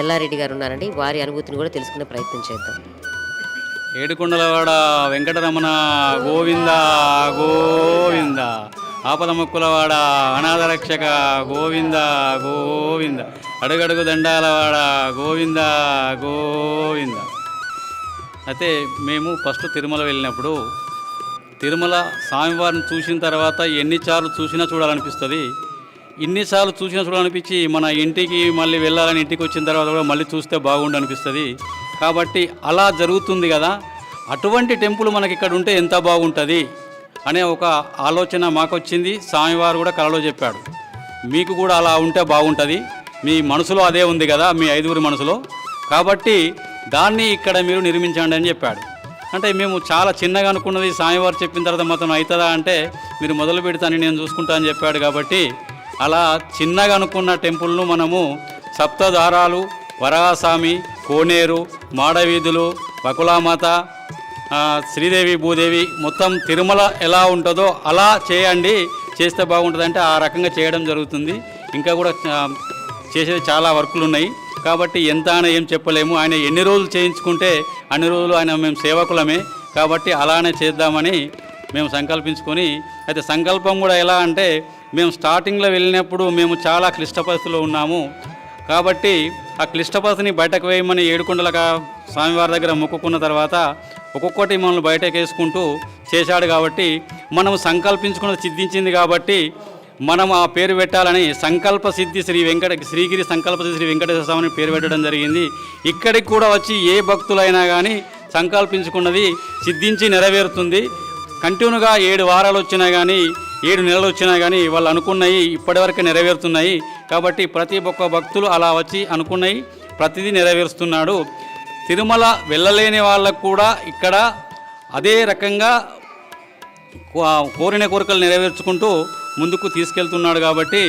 ఎల్లారెడ్డి గారు ఉన్నారండి. వారి అనుభూతిని కూడా తెలుసుకునే ప్రయత్నం చేద్దాం. ఏడుకొండలవాడ వెంకటరమణ గోవింద గోవింద. ఆపద మొక్కులవాడ అనాథరక్షక గోవింద గోవింద. అడుగడుగు దండాలవాడ గోవింద గోవింద. అయితే మేము ఫస్ట్ తిరుమల వెళ్ళినప్పుడు తిరుమల స్వామివారిని చూసిన తర్వాత ఎన్నిసార్లు చూసినా చూడాలనిపిస్తుంది. ఇన్నిసార్లు చూసినా చూడాలనిపించి మన ఇంటికి మళ్ళీ వెళ్ళాలని ఇంటికి వచ్చిన తర్వాత కూడా మళ్ళీ చూస్తే బాగుండు అనిపిస్తుంది కాబట్టి అలా జరుగుతుంది కదా. అటువంటి టెంపుల్ మనకి ఇక్కడ ఉంటే ఎంత బాగుంటుంది అనే ఒక ఆలోచన మాకొచ్చింది. స్వామివారు కూడా కలలో చెప్పాడు. మీకు కూడా అలా ఉంటే బాగుంటుంది. మీ మనసులో అదే ఉంది కదా మీ ఐదుగురి మనసులో. కాబట్టి దాన్ని ఇక్కడ మీరు నిర్మించండి అని చెప్పాడు. అంటే మేము చాలా చిన్నగా అనుకున్నది స్వామివారు చెప్పిన తర్వాత మొత్తం అవుతుందా అంటే మీరు మొదలు పెడతాను నేను చూసుకుంటా అని చెప్పాడు కాబట్టి అలా చిన్నగా అనుకున్న టెంపుల్ను మనము సప్తదారాలు వరాస్వామి కోనేరు మాడవీధులు బకులామాత శ్రీదేవి భూదేవి మొత్తం తిరుమల ఎలా ఉంటుందో అలా చేయండి. చేస్తే బాగుంటుంది అంటే ఆ రకంగా చేయడం జరుగుతుంది. ఇంకా కూడా చేసేది చాలా వర్కులు ఉన్నాయి కాబట్టి ఎంత అని ఏం చెప్పలేము. ఆయన ఎన్ని రోజులు చేయించుకుంటే అన్ని రోజులు ఆయన మేము సేవకులమే. కాబట్టి అలానే చేద్దామని మేము సంకల్పించుకొని అయితే సంకల్పం కూడా ఎలా అంటే మేము స్టార్టింగ్లో వెళ్ళినప్పుడు మేము చాలా క్లిష్ట పరిస్థితిలో ఉన్నాము. కాబట్టి ఆ క్లిష్ట పరిస్థితిని బయటకు వేయమని ఏడుకొండల స్వామివారి దగ్గర మొక్కుకున్న తర్వాత ఒక్కొక్కటి మనల్ని బయటకు వేసుకుంటూ చేశాడు కాబట్టి మనం సంకల్పించుకున్నది సిద్ధించింది కాబట్టి మనం ఆ పేరు పెట్టాలని సంకల్ప సిద్ధి శ్రీ వెంకట శ్రీగిరి సంకల్ప సిద్ధి శ్రీ వెంకటేశ్వర స్వామిని పేరు పెట్టడం జరిగింది. ఇక్కడికి కూడా వచ్చి ఏ భక్తులైనా కానీ సంకల్పించుకున్నది సిద్ధించి నెరవేరుతుంది. కంటిన్యూగా ఏడు వారాలు వచ్చినా కానీ ఏడు నెలలు వచ్చినా కానీ వాళ్ళు అనుకున్నవి ఇప్పటివరకు నెరవేరుతున్నాయి. కాబట్టి ప్రతి ఒక్క భక్తులు అలా వచ్చి అనుకున్నవి ప్రతిదీ నెరవేరుస్తున్నాడు. తిరుమల వెళ్ళలేని వాళ్ళకు కూడా ఇక్కడ అదే రకంగా కోరిన కోరికలు నెరవేర్చుకుంటూ ముందుకు తీసుకెళ్తున్నాడు కాబట్టి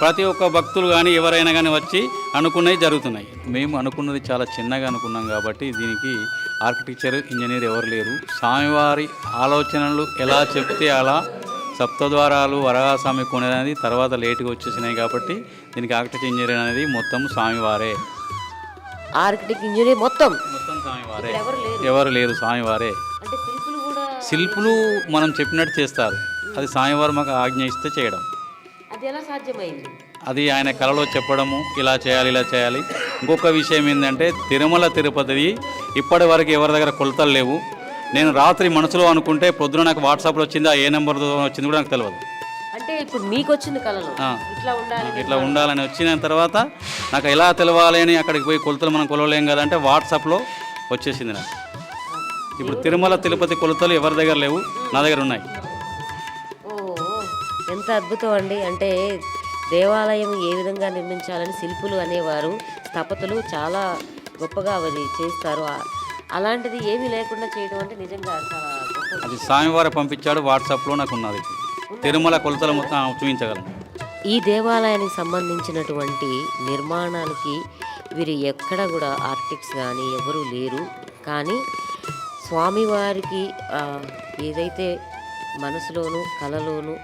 ప్రతి ఒక్క భక్తులు కానీ ఎవరైనా కానీ వచ్చి అనుకున్నవి జరుగుతున్నాయి. మేము అనుకున్నది చాలా చిన్నగా అనుకున్నాం కాబట్టి దీనికి ఆర్కిటెక్చర్ ఇంజనీర్ ఎవరు లేరు. స్వామివారి ఆలోచనలు ఎలా చెప్తే అలా సప్తద్వారాలు వరహాస్వామి కొనేది తర్వాత లేటుగా వచ్చేసినాయి కాబట్టి దీనికి ఆర్కిటెక్చర్ ఇంజనీర్ అనేది మొత్తం స్వామివారే. ఆర్కిటెక్ట్ ఇంజనీర్ మొత్తం? మొత్తం స్వామివారే. ఎవరు లేరు? స్వామివారే. అంటే శిల్పులు కూడా శిల్పులు మనం చెప్పినట్టు చేస్తారు. అది స్వామివారు మాకు ఆజ్ఞ ఇస్తే చేయడం. అది ఎలా సాధ్యమైంది? అది ఆయన కళలో చెప్పడము ఇలా చేయాలి ఇలా చేయాలి. ఇంకొక విషయం ఏంటంటే తిరుమల తిరుపతిది ఇప్పటి వరకు ఎవరి దగ్గర కొలతలు లేవు. నేను రాత్రి మనసులో అనుకుంటే పొద్దున నాకు వాట్సాప్లో వచ్చిందా ఏ నెంబర్ వచ్చింది కూడా నాకు తెలియదు అంటే ఇప్పుడు మీకు వచ్చింది కళలో. ఇట్లా ఉండాలి ఇట్లా ఉండాలని వచ్చిన తర్వాత నాకు ఎలా తెలవాలి అని అక్కడికి పోయి కొలతలు మనం కొలవలేం కదా అంటే వాట్సాప్లో వచ్చేసింది నాకు. ఇప్పుడు తిరుమల తిరుపతి కొలతలు ఎవరి దగ్గర లేవు? నా దగ్గర ఉన్నాయి. ఎంత అద్భుతం అండి. అంటే దేవాలయం ఏ విధంగా నిర్మించాలని శిల్పులు అనేవారు స్థపతులు చాలా గొప్పగా అవి చేస్తారు. అలాంటిది ఏమీ లేకుండా చేయడం అంటే నిజంగా చాలా అది స్వామివారు పంపించాడు వాట్సాప్లో నాకు ఉన్నది. తిరుమల కొలతలు మొత్తం చూపించగలను. ఈ దేవాలయానికి సంబంధించినటువంటి నిర్మాణానికి వీరు ఎక్కడ కూడా ఆర్కిటెక్ట్స్ కానీ ఎవరూ లేరు. కానీ స్వామివారికి ఏదైతే మనసులోను కలలోను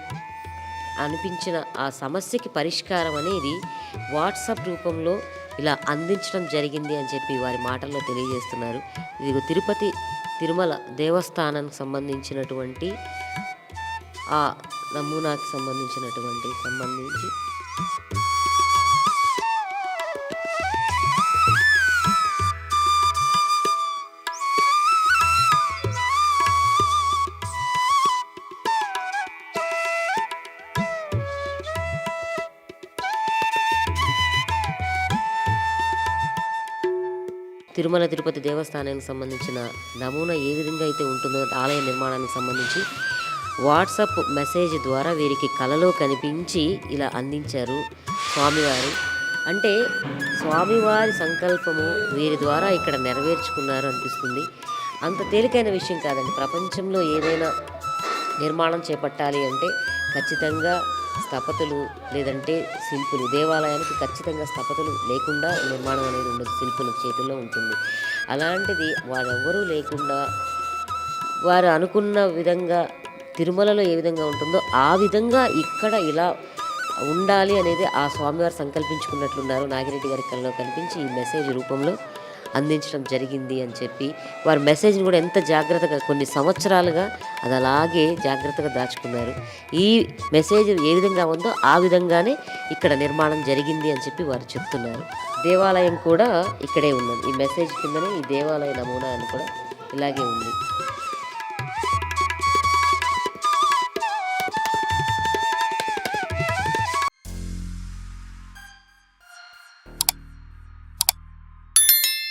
అనిపించిన ఆ సమస్యకి పరిష్కారం అనేది వాట్సాప్ రూపంలో ఇలా అందించడం జరిగింది అని చెప్పి వారి మాటల్లో తెలియజేస్తున్నారు. ఇది తిరుపతి తిరుమల దేవస్థానానికి సంబంధించినటువంటి ఆ నమూనాకి సంబంధించినటువంటి సంబంధించి తిరుమల తిరుపతి దేవస్థానానికి సంబంధించిన నమూనా ఏ విధంగా అయితే ఉంటుందో ఆలయ నిర్మాణానికి సంబంధించి వాట్సాప్ మెసేజ్ ద్వారా వీరికి కలలో కనిపించి ఇలా అందించారు స్వామివారు. అంటే స్వామివారి సంకల్పము వీరి ద్వారా ఇక్కడ నెరవేర్చుకున్నారు అనిపిస్తుంది. అంత తేలికైన విషయం కాదండి. ప్రపంచంలో ఏదైనా నిర్మాణం చేపట్టాలి అంటే ఖచ్చితంగా స్థపతులు లేదంటే శిల్పులు దేవాలయానికి ఖచ్చితంగా స్థపతులు లేకుండా నిర్మాణం అనేది ఉండదు శిల్పుల చేతుల్లో ఉంటుంది. అలాంటిది వారెవ్వరూ లేకుండా వారు అనుకున్న విధంగా తిరుమలలో ఏ విధంగా ఉంటుందో ఆ విధంగా ఇక్కడ ఇలా ఉండాలి అనేది ఆ స్వామివారు సంకల్పించుకున్నట్లున్నారు. నాగిరెడ్డి గారి కళ్ళలో కనిపించి ఈ మెసేజ్ రూపంలో అందించడం జరిగింది అని చెప్పి వారి మెసేజ్ని కూడా ఎంత జాగ్రత్తగా కొన్ని సంవత్సరాలుగా అది అలాగే జాగ్రత్తగా దాచుకున్నారు. ఈ మెసేజ్ ఏ విధంగా ఉందో ఆ విధంగానే ఇక్కడ నిర్మాణం జరిగింది అని చెప్పి వారు చెప్తున్నారు. దేవాలయం కూడా ఇక్కడే ఉన్నది. ఈ మెసేజ్ కిందనే ఈ దేవాలయ నమూనా అని కూడా ఇలాగే ఉంది.